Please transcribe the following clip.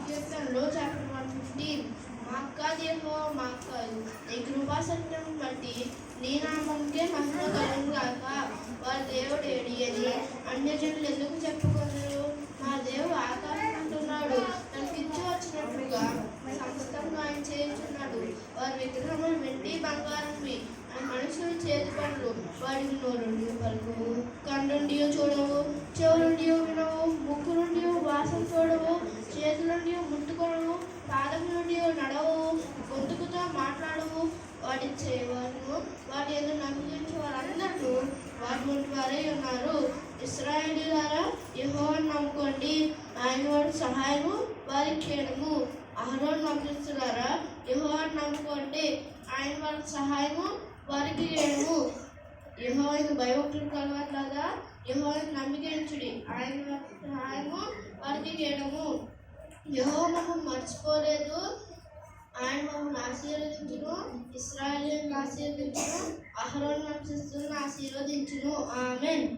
కీర్తనలో chapter one fifteen మా అక్క దేహో మా అక్క నీ కృపాసత్యం బట్టి నీ నామంకే మహిమ కలుగు గాక వారి దేవుడు ఏడి అని అన్యజనులు ఎందుకు చెప్పుకొనరు మా దేవుడు ఆకాశం అంటున్నాడు తనకిచ్చి వచ్చినట్లుగా సమస్తంగా ఆయన చేయించున్నాడు వారి విగ్రహములు వెండి బంగారంవి ఆ మనుషులు చేతి పనులు వారికి నోరుండి పలుకు కండుండి చూడవు చెవులుండి ముక్కు నుండి వాసన చూడవు చేతులుండి ముట్టుకొనవు పాదం నుండి నడవు గొంతుకుతో మాట్లాడవు. వాటి చేయవారు వాటి ఏదో నమ్మించే వారందరూ వారి వంటి వారే ఉన్నారు. ఇస్రాయేలీలారా యెహోవాను నమ్ముకోండి. ఆయన వాడి సహాయము వారి క్షేమము. అహరోన్ నమ్మిస్తున్నారా. యెహోవాను నమ్ముకోండి. ఆయన వారి సహాయము వారికి క్షేమము. యెహోవాను భయభక్తులు కలవట్లాగా యెహోవాను నమ్మికించుడి ఆయన ఆయన వారికి చేయడము యహో మమ్మల్ని మర్చిపోలేదు. ఆయన మమ్మల్ని ఆశీర్వదించును. ఇస్రాయేల్ ఆశీర్వదించును. అహరోన్ వంశస్థులను ఆశీర్వదించును. ఆమెన్.